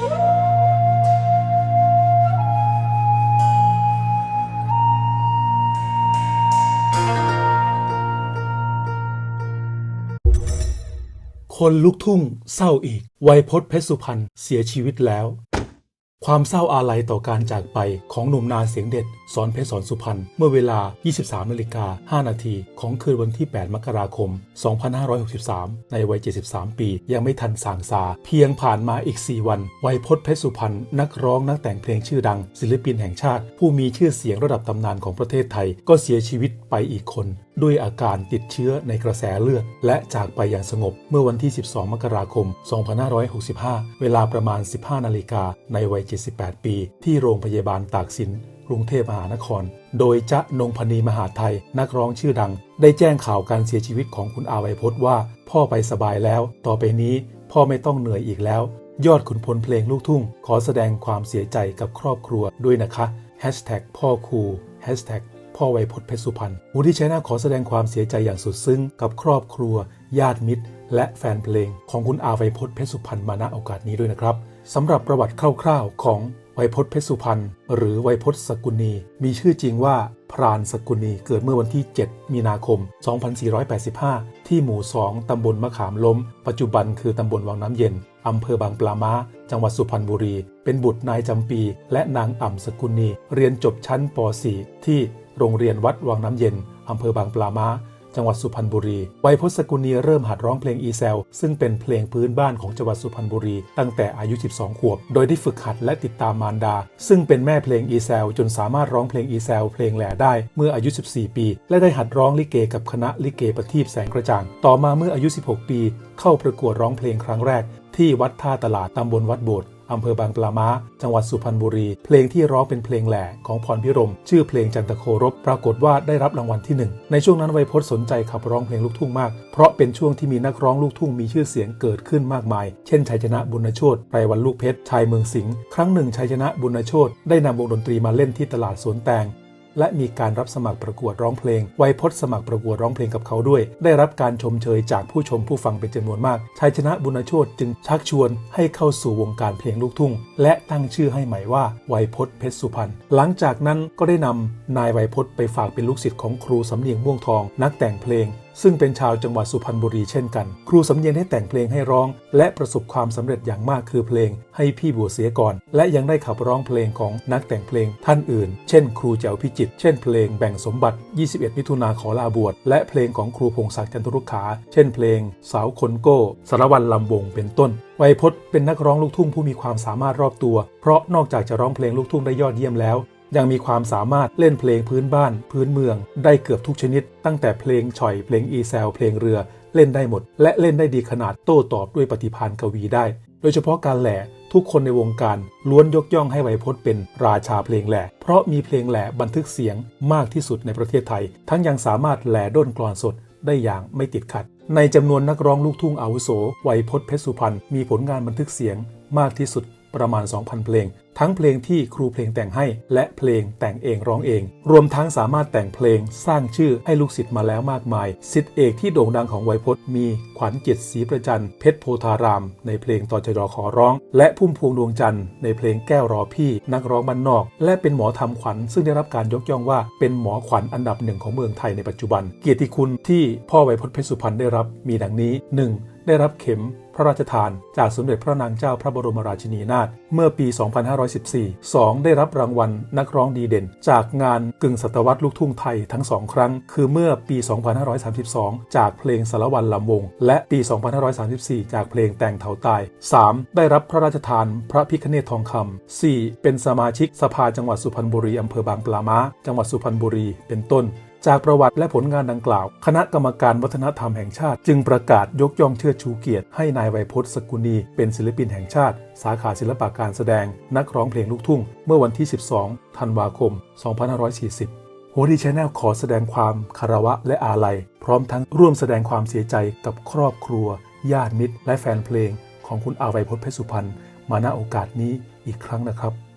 คนลุกทุ่งเศร้าอีกไวยพจน์เพชรสุพรรณเสียชีวิตแล้ว ความเศร้าอาลัยต่อการจากไปของหนุ่มนาเสียงเด็ด สอนเพชรสอนสุพรรณเมื่อเวลา 23นาฬิกา5นาทีของคืนวันที่ 8 มกราคม 2563 ในวัย 73 ปี ยังไม่ทันสางซา เพียงผ่านมาอีก 4 วันไวยพจน์เพชรสุพรรณนักร้องนักแต่งเพลงชื่อดัง ศิลปินแห่งชาติ ผู้มีชื่อเสียงระดับตำนานของประเทศไทย ก็เสียชีวิตไปอีกคน ด้วยอาการติดเชื้อในกระแสเลือด และจากไปอย่างสงบเมื่อวันที่ 12 มกราคม 2565 เวลาประมาณ 15 นาฬิกาในวัย78 ปี ที่โรงพยาบาลตากสินกรุงเทพมหานคร โดยจะนงพนีมหาไทยนักร้องชื่อดัง ได้แจ้งข่าวการเสียชีวิตของคุณอาไวยพจน์ว่า พ่อไปสบายแล้ว ต่อไปนี้พ่อไม่ต้องเหนื่อยอีกแล้ว ยอดขุนพลเพลงลูกทุ่ง ขอแสดงความเสียใจกับครอบครัวด้วยนะคะพ่อครูพ่อไวยพจน์เพชรสุพรรณมูลที่ใช้หน้าขอแสดงความเสียใจอย่างสุดซึ้ง กับครอบครัว ญาติมิตร และแฟนเพลงของคุณอาไวยพจน์เพชรสุพรรณมาณโอกาสนี้ด้วยนะครับ สำหรับประวัติคร่าวๆ ของไวยพจน์เพชรสุพรรณหรือไวยพจน์สกุลนีมีชื่อจริงว่าพรานสกุลนีเกิดเมื่อวันที่ 7 มีนาคม 2485 ที่หมู่ 2 ตำบลมะขามล้ม ปัจจุบันคือตำบลวังน้ำเย็น อำเภอบางปลาม้า จังหวัดสุพรรณบุรี เป็นบุตรนายจำปี และนางอ่ำสกุลนีเรียนจบชั้นป .4 ที่โรงเรียนวัดวังน้ำเย็น อำเภอบางปลาม้า จังหวัดสุพรรณบุรี ไวยพจน์สกุลีเริ่มหัดร้องเพลงอีแซลซึ่งเป็นเพลงพื้นบ้านของจังหวัดสุพรรณบุรี ตั้งแต่อายุ 12 ขวบ โดยได้ฝึกหัดและติดตามมารดา ซึ่งเป็นแม่เพลงอีแซลจนสามารถร้องเพลงอีแซลเพลงแหล่ได้เมื่ออายุ 14 ปี และได้หัดร้องลิเกกับคณะลิเกประทีปแสงกระจ่าง ต่อมาเมื่ออายุ 16 ปี เข้าประกวดร้องเพลงครั้งแรก ที่วัดท่าตลาดตำบลวัดโบสถ์ อำเภอบางปลาม้า จังหวัดสุพรรณบุรี เพลงที่ร้องเป็นเพลงแหล่ของพรพิรม ชื่อเพลงจันทโครบปรากฏว่าได้รับรางวัลที่ 1 ในช่วงนั้นไวยพจน์สนใจขับร้องเพลงลูกทุ่งมาก เพราะเป็นช่วงที่มีนักร้องลูกทุ่งมีชื่อเสียงเกิดขึ้นมากมาย เช่นชัยชนะบุญโชตไพรวันลูกเพชรชายเมืองสิงห์ครั้งหนึ่งชัยชนะบุญโชตได้นำวงดนตรีมาเล่นที่ตลาดสวนแตง และมีการรับสมัครประกวดร้องเพลง ไวยพจน์สมัครประกวดร้องเพลงกับเขาด้วย ได้รับการชมเชยจากผู้ชมผู้ฟังเป็นจำนวนมาก ชัยชนะบุญโชตจึงชักชวนให้เข้าสู่วงการเพลงลูกทุ่ง และตั้งชื่อให้ใหม่ว่า ไวยพจน์เพชรสุพรรณ หลังจากนั้นก็ได้นำนายไวยพจน์ไปฝากเป็นลูกศิษย์ของครูสำเนียงม่วงทอง นักแต่งเพลง ซึ่งเป็นชาวจังหวัดสุพรรณบุรีเช่นกัน ครูสำเนียงได้แต่งเพลงให้ร้อง และประสบความสำเร็จอย่างมากคือเพลงให้พี่บัวเสียก่อน และยังได้ขับร้องเพลงของนักแต่งเพลงท่านอื่น เช่น ครูแจ๋วพิจิต เช่นเพลงแบ่งสมบัติ 21 มิถุนาขอลาบวช และเพลงของครูพงศักดิ์จันทรุขา เช่นเพลง สาวคนโก้ สารวันลำวงเป็นต้นไวยพจน์เป็นนักร้องลูกทุ่งผู้มีความสามารถรอบตัว เพราะนอกจากจะร้องเพลงลูกทุ่งได้ยอดเยี่ยมแล้ว ยังมีความสามารถเล่นเพลงพื้นบ้าน พื้นเมือง ได้เกือบทุกชนิด ตั้งแต่เพลงฉ่อยเพลงอีแซลเพลงเรือเล่นได้หมด และเล่นได้ดีขนาดโต้ตอบด้วยปฏิภาณกวีได้ โดยเฉพาะการแหล่ทุกคนในวงการล้วนยกย่องให้ไวยพจน์เป็นราชาเพลงแหล่เพราะมีเพลงแหล่บันทึกเสียงมากที่สุดในประเทศไทย ทั้งยังสามารถแหล่ด้นกลอนสดได้อย่างไม่ติดขัด ในจำนวนนักร้องลูกทุ่งอาวุโสไวยพจน์เพชรสุพรรณมีผลงานบันทึกเสียงมากที่สุด ประมาณ 2,000 เพลง ทั้งเพลงที่ครูเพลงแต่งให้ และเพลงแต่งเองร้องเอง รวมทั้งสามารถแต่งเพลงสร้างชื่อให้ลูกศิษย์มาแล้วมากมายศิษย์เอกที่โด่งดังของไวยพจน์มีขวัญจิตศรีประจันเพชรโพธาราม ในเพลงต่อจรอขอร้อง และพุ่มพวงดวงจันทร์ในเพลงแก้วรอพี่ นักร้องบ้านนอก และเป็นหมอทำขวัญ ซึ่งได้รับการยกย่องว่าเป็นหมอขวัญอันดับหนึ่งของเมืองไทยในปัจจุบัน เกียรติคุณที่พ่อไวยพจน์เพชรสุพรรณได้รับมีดังนี้ 1. ได้รับเข็มพระราชทาน จากสมเด็จพระนางเจ้าพระบรมราชินีนาถเมื่อปี 2514 2. ได้รับรางวัลนักร้องดีเด่น จากงานกึ่งศตวรรษลูกทุ่งไทยทั้งสองครั้ง คือเมื่อปี 2532 จากเพลงสารวันลำวง และปี 2534 จากเพลงแต่งเถาตาย 3. ได้รับพระราชทานพระพิคเนตทองคำ 4. เป็นสมาชิกสภาจังหวัดสุพรรณบุรีอำเภอบางปลาม้า จังหวัดสุพรรณบุรีเป็นต้น จากประวัติและผลงานดังกล่าว คณะกรรมการวัฒนธรรมแห่งชาติ จึงประกาศยกย่องเชิดชูเกียรติให้นายไวยพจน์สกุลีเป็นศิลปินแห่งชาติ สาขาศิลปะการแสดง นักร้องเพลงลูกทุ่ง เมื่อวันที่ 12 ธันวาคม 2540 โฮดีชแนลขอแสดงความคารวะและอาลัย พร้อมทั้งร่วมแสดงความเสียใจกับครอบครัว ญาติมิตร และแฟนเพลง ของคุณอาไวยพจน์เพชรสุพรรณมาณโอกาสนี้อีกครั้งนะครับ